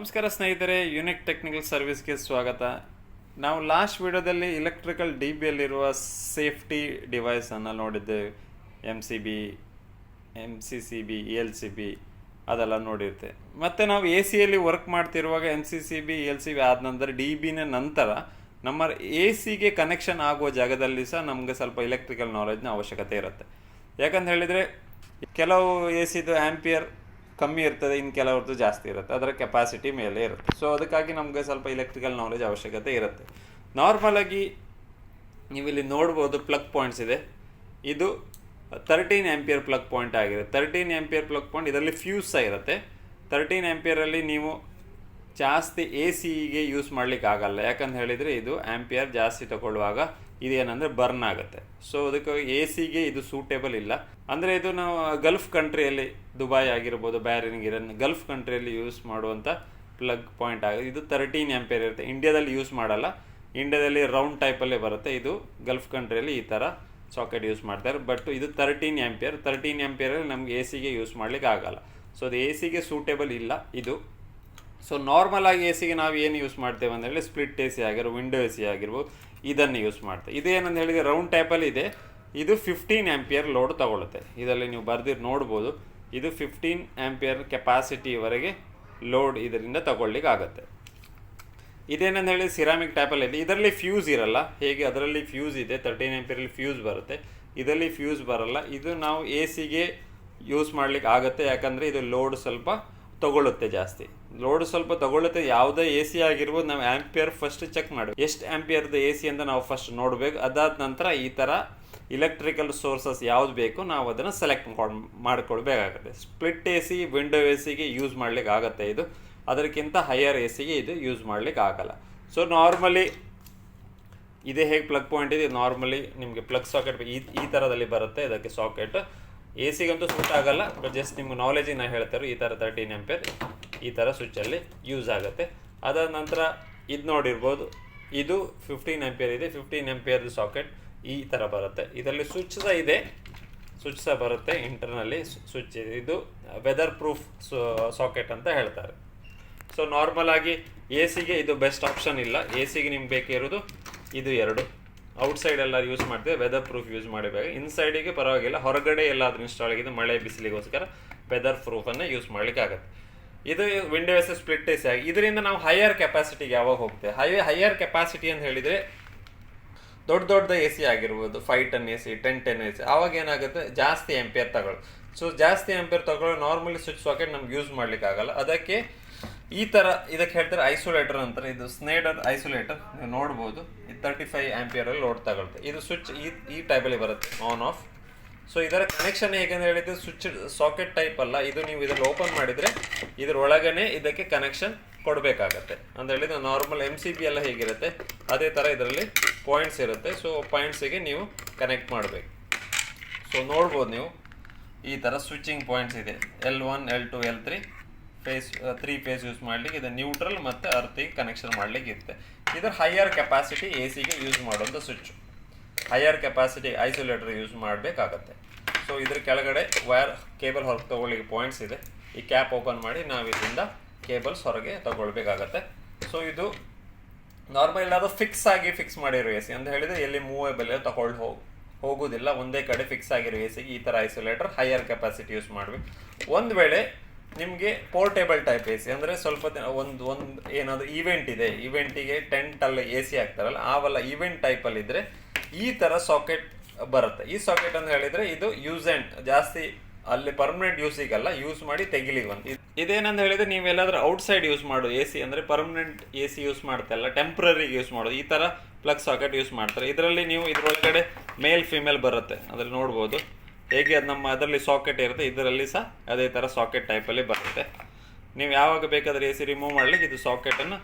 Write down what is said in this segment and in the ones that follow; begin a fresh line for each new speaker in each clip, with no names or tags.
ನಮಸ್ಕಾರ ಸ್ನೇಹಿತರೆ unique technical ಸರ್ವಿಸ್ಗೆ ಸ್ವಾಗತ. ನಾವು ಲಾಸ್ಟ್ ವಿಡಿಯೋದಲ್ಲಿ ಇಲೆಕ್ಟ್ರಿಕಲ್ ಡಿ ಬಿಯಲ್ಲಿರುವ ಸೇಫ್ಟಿ ಡಿವೈಸನ್ನು ನೋಡಿದ್ದೇವೆ. M C B M C C B L C B ಅದೆಲ್ಲ ನೋಡಿರುತ್ತೆ. ಮತ್ತು ನಾವು ಎ ಸಿಯಲ್ಲಿ work ಮಾಡ್ತಿರುವಾಗ M C C B L C B ಆದ ನಂತರ ಡಿ ಬಿನ ನಂತರ ನಮ್ಮ ಎ ಸಿಗೆ ಕನೆಕ್ಷನ್ ಆಗುವ ಜಾಗದಲ್ಲಿ ಸಹ ನಮಗೆ ಸ್ವಲ್ಪ ಇಲೆಕ್ಟ್ರಿಕಲ್ ನಾಲೆಜ್ನ ಅವಶ್ಯಕತೆ ಇರುತ್ತೆ. ಯಾಕಂತ ಹೇಳಿದರೆ, ಕೆಲವು ಎ ಸಿದು ಆ್ಯಂಪಿಯರ್ ಕಮ್ಮಿ ಇರ್ತದೆ ಇನ್ನು ಕೆಲವರದ್ದು ಜಾಸ್ತಿ ಇರುತ್ತೆ. ಅದರ ಕೆಪಾಸಿಟಿ ಮೇಲೆ ಇರುತ್ತೆ. ಸೊ ಅದಕ್ಕಾಗಿ ನಮಗೆ ಸ್ವಲ್ಪ ಇಲೆಕ್ಟ್ರಿಕಲ್ ನಾಲೆಜ್ ಅವಶ್ಯಕತೆ ಇರುತ್ತೆ. ನಾರ್ಮಲಾಗಿ ನೀವಿಲ್ಲಿ ನೋಡ್ಬೋದು ಪ್ಲಗ್ ಪಾಯಿಂಟ್ಸ್ ಇದೆ. ಇದು ತರ್ಟೀನ್ ಆ್ಯಂಪಿಯರ್ ಪ್ಲಗ್ ಪಾಯಿಂಟ್ ಆಗಿದೆ. ತರ್ಟೀನ್ ಆ್ಯಂಪಿಯರ್ ಪ್ಲಗ್ ಪಾಯಿಂಟ್ ಇದರಲ್ಲಿ ಫ್ಯೂಸ್ ಸಹ ಇರುತ್ತೆ. ತರ್ಟೀನ್ ಆ್ಯಂಪಿಯರಲ್ಲಿ ನೀವು ಜಾಸ್ತಿ ಎ ಸಿಗೆ ಯೂಸ್ ಮಾಡ್ಲಿಕ್ಕೆ ಆಗಲ್ಲ ಯಾಕಂತ ಹೇಳಿದರೆ ಇದು ಆ್ಯಂಪಿಯರ್ ಜಾಸ್ತಿ ತಗೊಳ್ಳುವಾಗ ಇದೇನಂದರೆ ಬರ್ನ್ ಆಗುತ್ತೆ. ಸೊ ಅದಕ್ಕೆ ಎ ಸಿಗೆ ಇದು ಸೂಟೇಬಲ್ ಇಲ್ಲ. ಅಂದರೆ ಇದು ನಾವು ಗಲ್ಫ್ ಕಂಟ್ರಿಯಲ್ಲಿ ದುಬೈ ಆಗಿರ್ಬೋದು ಬ್ಯಾರಿನ್ ಗಿರನ್ ಗಲ್ಫ್ ಕಂಟ್ರಿಯಲ್ಲಿ ಯೂಸ್ ಮಾಡುವಂಥ ಪ್ಲಗ್ ಪಾಯಿಂಟ್ ಆಗುತ್ತೆ ಇದು ತರ್ಟೀನ್ ಎಂಪೇರ್ ಇರುತ್ತೆ. ಇಂಡಿಯಾದಲ್ಲಿ ಯೂಸ್ ಮಾಡಲ್ಲ. ಇಂಡಿಯಾದಲ್ಲಿ ರೌಂಡ್ ಟೈಪಲ್ಲೇ ಬರುತ್ತೆ. ಇದು ಗಲ್ಫ್ ಕಂಟ್ರಿಯಲ್ಲಿ ಈ ಥರ ಸಾಕೆಟ್ ಯೂಸ್ ಮಾಡ್ತಾರೆ. ಬಟ್ ಇದು ತರ್ಟೀನ್ ಆ್ಯಂಪಿಯರ್ ತರ್ಟೀನ್ ಆ್ಯಂಪಿಯರಲ್ಲಿ ನಮ್ಗೆ ಎ ಸಿಗೆ ಯೂಸ್ ಮಾಡ್ಲಿಕ್ಕೆ ಆಗಲ್ಲ. ಸೊ ಅದು ಎ ಸಿಗೆ ಸೂಟೇಬಲ್ ಇಲ್ಲ, ಇದು. ಸೊ ನಾರ್ಮಲ್ ಆಗಿ ಎ ಸಿಗೆ ನಾವು ಏನು ಯೂಸ್ ಮಾಡ್ತೇವೆ ಅಂತ ಹೇಳಿ ಸ್ಪ್ಲಿಟ್ ಎ ಸಿ ಆಗಿರ್ಬೋದು ವಿಂಡೋ ಎ ಸಿ ಆಗಿರ್ಬೋದು, ಇದನ್ನು ಯೂಸ್ ಮಾಡ್ತೇವೆ. ಇದು ಏನಂತ ಹೇಳಿದರೆ ರೌಂಡ್ ಟೈಪಲ್ಲಿ ಇದೆ. ಇದು ಫಿಫ್ಟೀನ್ ಆ್ಯಂಪಿಯರ್ ಲೋಡ್ ತಗೊಳುತ್ತೆ. ಇದರಲ್ಲಿ ನೀವು ಬರ್ದಿ ನೋಡ್ಬೋದು. ಇದು ಫಿಫ್ಟೀನ್ ಆ್ಯಂಪಿಯರ್ ಕೆಪಾಸಿಟಿವರೆಗೆ ಲೋಡ್ ಇದರಿಂದ ತಗೊಳ್ಳಿಕ್ಕೆ ಆಗುತ್ತೆ. ಇದೇನಂತ ಹೇಳಿ ಸಿರಾಮಿಕ್ ಟೈಪಲ್ಲಿ ಇದೆ ಇದರಲ್ಲಿ ಫ್ಯೂಸ್ ಇರಲ್ಲ. ಹೇಗೆ? ಅದರಲ್ಲಿ ಫ್ಯೂಸ್ ಇದೆ. ತರ್ಟೀನ್ ಆ್ಯಂಪಿಯರಲ್ಲಿ ಫ್ಯೂಸ್ ಬರುತ್ತೆ. ಇದರಲ್ಲಿ ಫ್ಯೂಸ್ ಬರಲ್ಲ. ಇದು ನಾವು ಎ ಸಿಗೆ ಯೂಸ್ ಮಾಡ್ಲಿಕ್ಕೆ ಆಗುತ್ತೆ. ಯಾಕಂದರೆ ಇದು ಲೋಡ್ ಸ್ವಲ್ಪ ತಗೊಳ್ಳುತ್ತೆ ಜಾಸ್ತಿ. ಲೋಡ್ ಸ್ವಲ್ಪ ತಗೊಳ್ಳುತ್ತೆ. ಯಾವುದೇ ಎ ಸಿ ಆಗಿರ್ಬೋದು ನಾವು ಆ್ಯಂಪಿಯರ್ ಫಸ್ಟ್ ಚೆಕ್ ಮಾಡಬೇಕು. ಎಷ್ಟು ಆ್ಯಂಪಿಯರ್ದು ಎ ಸಿ ಅಂತ ನಾವು ಫಸ್ಟ್ ನೋಡಬೇಕು. ಅದಾದ ನಂತರ ಈ ಥರ ಇಲೆಕ್ಟ್ರಿಕಲ್ ಸೋರ್ಸಸ್ ಯಾವ್ದು ಬೇಕು ನಾವು ಅದನ್ನು select ಮಾಡಿಕೊಳ್ಬೇಕಾಗುತ್ತೆ. Split A C window A ಸಿಗೆ ಯೂಸ್ ಮಾಡ್ಲಿಕ್ಕೆ ಆಗುತ್ತೆ ಇದು. ಅದಕ್ಕಿಂತ ಹೈಯರ್ ಎ ಸಿಗೆ ಇದು ಯೂಸ್ ಮಾಡ್ಲಿಕ್ಕೆ ಆಗಲ್ಲ. ಸೊ ನಾರ್ಮಲಿ ಇದೇ ಹೇಗೆ ಪ್ಲಗ್ ಪಾಯಿಂಟ್ ಇದೆ ನಾರ್ಮಲಿ ನಿಮಗೆ ಪ್ಲಗ್ ಸಾಕೆಟ್ ಈ ಈ ಥರದಲ್ಲಿ ಬರುತ್ತೆ. ಇದಕ್ಕೆ ಸಾಕೆಟ್ ಎ ಸಿಗಂತೂ ಸೂಟ್ ಆಗಲ್ಲ ಬಟ್ ಜಸ್ಟ್ ನಿಮ್ಗೆ ನಾಲೆಜಿಗೆ ನಾನು ಹೇಳ್ತಾರೆ, ಈ ಥರ ತರ್ಟೀನ್ ಎಂಪೇರ್ ಈ ಥರ ಸ್ವಿಚ್ಚಲ್ಲಿ ಯೂಸ್ ಆಗುತ್ತೆ. ಅದಾದ ನಂತರ ಇದು ನೋಡಿರ್ಬೋದು, ಇದು ಫಿಫ್ಟೀನ್ ಎಂಪಿಯರ್ ಇದೆ ಫಿಫ್ಟೀನ್ ಎಂಪಿಯರ್ದು ಸಾಕೆಟ್ ಈ ಥರ ಬರುತ್ತೆ. ಇದರಲ್ಲಿ ಸ್ವಿಚ್ ಸಹ ಇದೆ ಸ್ವಿಚ್ ಸಹ ಬರುತ್ತೆ ಇಂಟರ್ನಲ್ಲಿ ಸ್ವಿಚ್ ಇದೆ. ಇದು ವೆದರ್ ಪ್ರೂಫ್ ಸಾಕೆಟ್ ಅಂತ ಹೇಳ್ತಾರೆ. ಸೊ ನಾರ್ಮಲ್ ಆಗಿ ಎ ಸಿಗೆ ಇದು ಬೆಸ್ಟ್ ಆಪ್ಷನ್ ಇಲ್ಲ. ಎ ಸಿಗೆ ನಿಮ್ಗೆ ಬೇಕಿರೋದು ಇದು ಎರಡು. ಔಟ್ಸೈಡ್ ಎಲ್ಲ ಯೂಸ್ ಮಾಡ್ತೀವಿ ವೆದರ್ ಪ್ರೂಫ್ ಯೂಸ್ ಮಾಡಬೇಕು ಇನ್ಸೈಡಿಗೆ ಪರವಾಗಿಲ್ಲ, ಹೊರಗಡೆ ಎಲ್ಲಾದ್ರೂ ಇನ್ಸ್ಟಾಲ್ ಆಗಿದೆ ಮಳೆ ಬಿಸಿಲಿಗೋಸ್ಕರ ವೆದರ್ ಪ್ರೂಫನ್ನು ಯೂಸ್ ಮಾಡ್ಲಿಕ್ಕೆ ಆಗುತ್ತೆ ಇದು ವಿಂಡೋ ಎಸ್ ಸ್ಪ್ಲಿಟ್ ಎಸ್ ಆಗಿ ಇದರಿಂದ ನಾವು ಹೈಯರ್ ಕೆಪಾಸಿಟಿಗೆ ಯಾವಾಗ ಹೋಗ್ತೇವೆ? ಹೈ ಹೈಯರ್ ಕೆಪಾಸಿಟಿ ಅಂತ ಹೇಳಿದರೆ ದೊಡ್ಡ ದೊಡ್ಡ ಎ ಸಿ ಆಗಿರ್ಬೋದು five ton A C ten ten A C ಆವಾಗ ಏನಾಗುತ್ತೆ? ಜಾಸ್ತಿ ಎಂಪಿಯರ್ ತಗೊಳ್ಳಿ ಸೊ ಜಾಸ್ತಿ ಎಂಪಿಯರ್ ತಗೊಳ್ಳೋ ನಾರ್ಮಲಿ ಸ್ವಿಚ್ ಸಾಕೆಟ್ ನಮ್ಗೆ ಯೂಸ್ ಮಾಡ್ಲಿಕ್ಕೆ ಆಗಲ್ಲ ಅದಕ್ಕೆ ಈ ಥರ ಇದಕ್ಕೆ ಹೇಳ್ತಾರೆ ಐಸೋಲೇಟರ್ ಅಂತಾರೆ. ಇದು ಸ್ನೇಡರ್ ಐಸೋಲೇಟರ್ ನೀವು ನೋಡ್ಬೋದು. ತರ್ಟಿ ಫೈವ್ ಆ್ಯಂಪಿಯರಲ್ಲಿ ಲೋಡ್ ತಗೊಳುತ್ತೆ ಇದು ಸ್ವಿಚ್ ಈ ಈ ಟೈಪಲ್ಲಿ ಬರುತ್ತೆ ಆನ್ ಆಫ್ ಸೊ ಇದರ ಕನೆಕ್ಷನ್ ಹೇಗೆಂದ್ರೆ ಹೇಳಿದ್ರೆ ಸ್ವಿಚ್ ಸಾಕೆಟ್ ಟೈಪ್ ಅಲ್ಲ. ಇದು ನೀವು ಇದರಲ್ಲಿ ಓಪನ್ ಮಾಡಿದರೆ ಇದರೊಳಗೇ ಇದಕ್ಕೆ ಕನೆಕ್ಷನ್ ಕೊಡಬೇಕಾಗತ್ತೆ. ಅಂತ ಹೇಳಿದ್ರೆ ನಾರ್ಮಲ್ ಎಂ ಸಿ ಬಿ ಎಲ್ಲ ಹೇಗಿರುತ್ತೆ, ಅದೇ ಥರ ಇದರಲ್ಲಿ ಪಾಯಿಂಟ್ಸ್ ಇರುತ್ತೆ. ಸೊ ಪಾಯಿಂಟ್ಸಿಗೆ ನೀವು ಕನೆಕ್ಟ್ ಮಾಡಬೇಕು. ಸೊ ನೋಡ್ಬೋದು ನೀವು ಈ ಥರ ಸ್ವಿಚಿಂಗ್ ಪಾಯಿಂಟ್ಸ್ ಇದೆ. L one L two L three phase three phase use ಮಾಡಲಿಕ್ಕೆ, ಇದು ನ್ಯೂಟ್ರಲ್ ಮತ್ತು ಅರ್ತಿಗೆ ಕನೆಕ್ಷನ್ ಮಾಡಲಿಕ್ಕೆ ಇರುತ್ತೆ. ಇದರ ಹೈಯರ್ ಕೆಪಾಸಿಟಿ ಎ ಸಿಗೆ ಯೂಸ್ ಮಾಡುವಂಥ switch higher capacity isolator use ಮಾಡಬೇಕಾಗತ್ತೆ. ಸೊ ಇದ್ರ ಕೆಳಗಡೆ ವೈರ್ ಕೇಬಲ್ ಹೊರಗೆ ತೊಗೊಳ್ಳಿಕ್ಕೆ ಪಾಯಿಂಟ್ಸ್ ಇದೆ. ಈ ಕ್ಯಾಪ್ ಓಪನ್ ಮಾಡಿ ನಾವು ಇದರಿಂದ ಕೇಬಲ್ಸ್ ಹೊರಗೆ ತಗೊಳ್ಬೇಕಾಗತ್ತೆ. ಸೊ ಇದು ನಾರ್ಮಲ್ ಇಲ್ಲಾದ್ರೂ ಫಿಕ್ಸ್ ಆಗಿ ಫಿಕ್ಸ್ ಮಾಡಿರೋ ಎ ಸಿ ಅಂತ ಹೇಳಿದರೆ ಎಲ್ಲಿ ಮೂವೇಬಲ್ ತಗೊಳ್ಳಿ ಹೋಗಿ ಹೋಗೋದಿಲ್ಲ. ಒಂದೇ ಕಡೆ ಫಿಕ್ಸ್ ಆಗಿರೋ ಎ ಸಿಗೆ ಈ ಥರ ಐಸೋಲೇಟರ್ ಹೈಯರ್ ಕೆಪಾಸಿಟಿ ಯೂಸ್ ಮಾಡಬೇಕು. ಒಂದು ವೇಳೆ ನಿಮಗೆ ಪೋರ್ಟೇಬಲ್ ಟೈಪ್ ಎ ಸಿ ಅಂದರೆ ಸ್ವಲ್ಪ ಒಂದು ಒಂದು ಏನಾದರೂ ಈವೆಂಟ್ ಇದೆ ಇವೆಂಟಿಗೆ ಟೆಂಟಲ್ಲಿ ಎ ಸಿ ಹಾಕ್ತಾರಲ್ಲ, ಆವಲ್ಲ ಈವೆಂಟ್ ಟೈಪಲ್ಲಿ ಇದ್ದರೆ ಈ ಥರ ಸಾಕೆಟ್ ಬರುತ್ತೆ. ಈ ಸಾಕೆಟ್ ಅಂತ ಹೇಳಿದರೆ ಇದು ಯೂಸ್ ಆ್ಯಂಡ್ ಜಾಸ್ತಿ ಅಲ್ಲಿ ಪರ್ಮನೆಂಟ್ ಯೂಸಿಗಲ್ಲ ಯೂಸ್ ಮಾಡಿ ತೆಗಿಲಿಕ್ಕೆ ಒಂದು ಇದೇನಂತ ಹೇಳಿದರೆ ನೀವೆಲ್ಲಾದರೂ ಔಟ್ಸೈಡ್ ಯೂಸ್ ಮಾಡು. ಎ ಸಿ ಅಂದರೆ ಪರ್ಮನೆಂಟ್ ಎ ಸಿ ಯೂಸ್ ಮಾಡ್ತಲ್ಲ ಟೆಂಪ್ರರಿಗೆ ಯೂಸ್ ಮಾಡೋದು. ಈ ಥರ ಪ್ಲಗ್ ಸಾಕೆಟ್ ಯೂಸ್ ಮಾಡ್ತಾರೆ. ಇದರಲ್ಲಿ ನೀವು ಇದರೊಳಗಡೆ ಮೇಲ್ ಫಿಮೇಲ್ ಬರುತ್ತೆ. ಅದರಲ್ಲಿ ನೋಡ್ಬೋದು. ಹೇಗೆ ಅದು ನಮ್ಮ ಅದರಲ್ಲಿ ಸಾಕೆಟ್ ಇರುತ್ತೆ, ಇದರಲ್ಲಿ ಸಹ ಅದೇ ಥರ ಸಾಕೆಟ್ ಟೈಪಲ್ಲಿ ಬರುತ್ತೆ. ನೀವು ಯಾವಾಗ ಬೇಕಾದರೆ ಎ ಸಿ ರಿಮೂವ್ ಮಾಡಲಿಕ್ಕೆ ಇದು ಸಾಕೆಟನ್ನು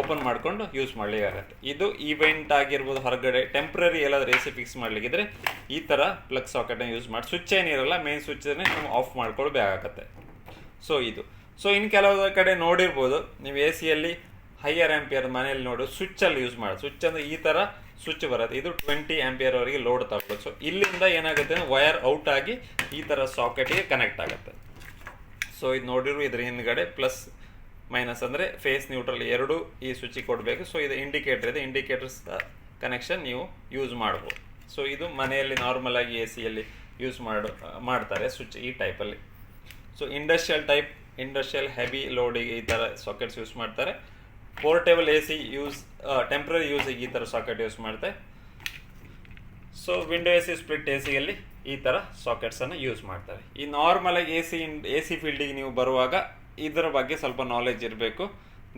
ಓಪನ್ ಮಾಡಿಕೊಂಡು ಯೂಸ್ ಮಾಡಲಿಕ್ಕಾಗತ್ತೆ ಇದು ಈವೆಂಟ್ ಆಗಿರ್ಬೋದು, ಹೊರಗಡೆ ಟೆಂಪ್ರರಿ ಎಲ್ಲಾದರೂ ಎ ಸಿ ಫಿಕ್ಸ್ ಮಾಡಲಿಕ್ಕಿದ್ರೆ ಈ ಥರ ಪ್ಲಗ್ ಸಾಕೆಟನ್ನು ಯೂಸ್ ಮಾಡಿ. ಸ್ವಿಚ್ ಏನಿರಲ್ಲ ಮೇನ್ ಸ್ವಿಚ್ಚನ್ನೇ ನೀವು ಆಫ್ ಮಾಡ್ಕೊಳ್ಬೇಕಾಗತ್ತೆ ಸೊ ಇದು. ಸೊ ಇನ್ನು ಕೆಲವು ಕಡೆ ನೋಡಿರ್ಬೋದು, ನೀವು ಎ ಸಿಯಲ್ಲಿ ಹೈಯರ್ ಆ್ಯಂಪಿಯರ್ ಮನೆಯಲ್ಲಿ ನೋಡು ಸ್ವಿಚ್ಚಲ್ಲಿ ಯೂಸ್ ಮಾಡಿ. ಸ್ವಿಚ್ ಅಂದರೆ ಈ ಥರ ಸ್ವಿಚ್ ಬರುತ್ತೆ. ಇದು ಟ್ವೆಂಟಿ ಆಂಪಿಯರ್ ವರೆಗೆ ಲೋಡ್ ತಗೊಳ್ಳೋದು ಸೊ ಇಲ್ಲಿಂದ ಏನಾಗುತ್ತೆ? ವೈರ್ ಔಟ್ ಆಗಿ ಈ ಥರ ಸಾಕೆಟಿಗೆ ಕನೆಕ್ಟ್ ಆಗುತ್ತೆ. ಸೊ ಇದು ನೋಡಿರು ಇದ್ರ ಹಿಂದ್ಗಡೆ ಪ್ಲಸ್ ಮೈನಸ್ ಅಂದರೆ ಫೇಸ್ ನ್ಯೂಟ್ರಲ್ ಎರಡು ಈ ಸ್ವಿಚ್ ಕೊಡಬೇಕು. ಸೊ ಇದು ಇಂಡಿಕೇಟರ್ ಇದೆ. ಇಂಡಿಕೇಟರ್ಸ್ ಕನೆಕ್ಷನ್ ನೀವು ಯೂಸ್ ಮಾಡ್ಬೋದು. ಸೊ ಇದು ಮನೆಯಲ್ಲಿ ನಾರ್ಮಲಾಗಿ ಎ ಸಿಯಲ್ಲಿ ಯೂಸ್ ಮಾಡು, ಮಾಡ್ತಾರೆ ಸ್ವಿಚ್ ಈ ಟೈಪಲ್ಲಿ so industrial type industrial heavy ಲೋಡಿಗೆ ಈ ಥರ ಸಾಕೆಟ್ಸ್ ಯೂಸ್ ಮಾಡ್ತಾರೆ. Portable A C use temporary ಯೂಸಿಗೆ ಈ ಥರ ಸಾಕೆಟ್ ಯೂಸ್ ಮಾಡ್ತಾರೆ so window A C split A ಸಿಯಲ್ಲಿ ಈ ಥರ ಸಾಕೆಟ್ಸನ್ನು ಯೂಸ್ ಮಾಡ್ತಾರೆ. ಈ ನಾರ್ಮಲ್ ಆಗಿ ಎ ಸಿ ಎ ಸಿ ಫೀಲ್ಡಿಗೆ ನೀವು ಬರುವಾಗ ಇದರ ಬಗ್ಗೆ ಸ್ವಲ್ಪ ನಾಲೆಜ್ ಇರಬೇಕು.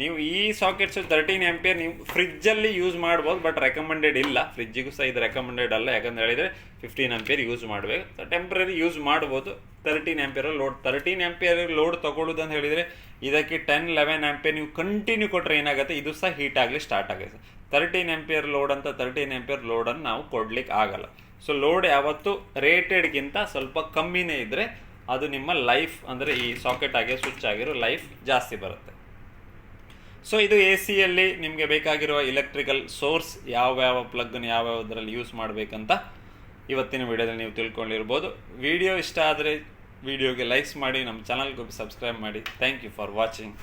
ನೀವು ಈ ಸಾಕೆಟ್ಸು ತರ್ಟೀನ್ ಆಂಪಿಯರ್ ನೀವು ಫ್ರಿಜ್ಜಲ್ಲಿ ಯೂಸ್ ಮಾಡ್ಬೋದು ಬಟ್ ರೆಕಮೆಂಡೆಡ್ ಇಲ್ಲ. ಫ್ರಿಜ್ಜಿಗೂ ಸಹ ಇದು ರೆಕಮೆಂಡೆಡ್ ಅಲ್ಲ. ಯಾಕಂತ ಹೇಳಿದರೆ ಫಿಫ್ಟೀನ್ ಆಂಪಿಯರ್ ಯೂಸ್ ಮಾಡಬೇಕು. ಟೆಂಪ್ರರಿ ಯೂಸ್ ಮಾಡ್ಬೋದು. Thirteen ampere load thirteen ampere load ತಗೊಳ್ಳೋದು ಅಂತ ಹೇಳಿದರೆ ಇದಕ್ಕೆ ಟೆನ್ ಲೆವೆನ್ ಎಂಪಿಯರ್ ನೀವು ಕಂಟಿನ್ಯೂ ಕೊಟ್ಟರೆ ಏನಾಗುತ್ತೆ? ಇದು ಸಹ ಹೀಟ್ ಆಗಲಿ ಸ್ಟಾರ್ಟ್ ಆಗುತ್ತೆ ತರ್ಟೀನ್ ಆ್ಯಂಪಿಯರ್ ಲೋಡ್ ಅಂತ ತರ್ಟೀನ್ ಎಂಪಿಯರ್ ಲೋಡನ್ನು ನಾವು ಕೊಡ್ಲಿಕ್ಕೆ ಆಗಲ್ಲ. ಸೊ ಲೋಡ್ ಯಾವತ್ತು ರೇಟೆಡ್ಗಿಂತ ಸ್ವಲ್ಪ ಕಮ್ಮಿನೇ ಇದ್ದರೆ ಅದು ನಿಮ್ಮ ಲೈಫ್ ಅಂದರೆ ಈ ಸಾಕೆಟ್ ಆಗಿ ಸ್ವಿಚ್ ಆಗಿರೋ ಲೈಫ್ ಜಾಸ್ತಿ ಬರುತ್ತೆ. ಸೊ ಇದು ಎ ಸಿಯಲ್ಲಿ ನಿಮಗೆ ಬೇಕಾಗಿರುವ ಇಲೆಕ್ಟ್ರಿಕಲ್ ಸೋರ್ಸ್ ಯಾವ್ಯಾವ ಪ್ಲಗ್ನ ಯಾವ್ಯಾವದ್ರಲ್ಲಿ ಯೂಸ್ ಮಾಡಬೇಕಂತ ಇವತ್ತಿನ ವಿಡಿಯೋದಲ್ಲಿ ನೀವು ತಿಳ್ಕೊಂಡಿರ್ಬೋದು. ವಿಡಿಯೋ ಇಷ್ಟ ಆದರೆ ವಿಡಿಯೋಗೆ ಲೈಕ್ಸ್ ಮಾಡಿ ನಮ್ಮ ಚಾನಲ್ಗೂ ಸಬ್ಸ್ಕ್ರೈಬ್ ಮಾಡಿ. Thank you for watching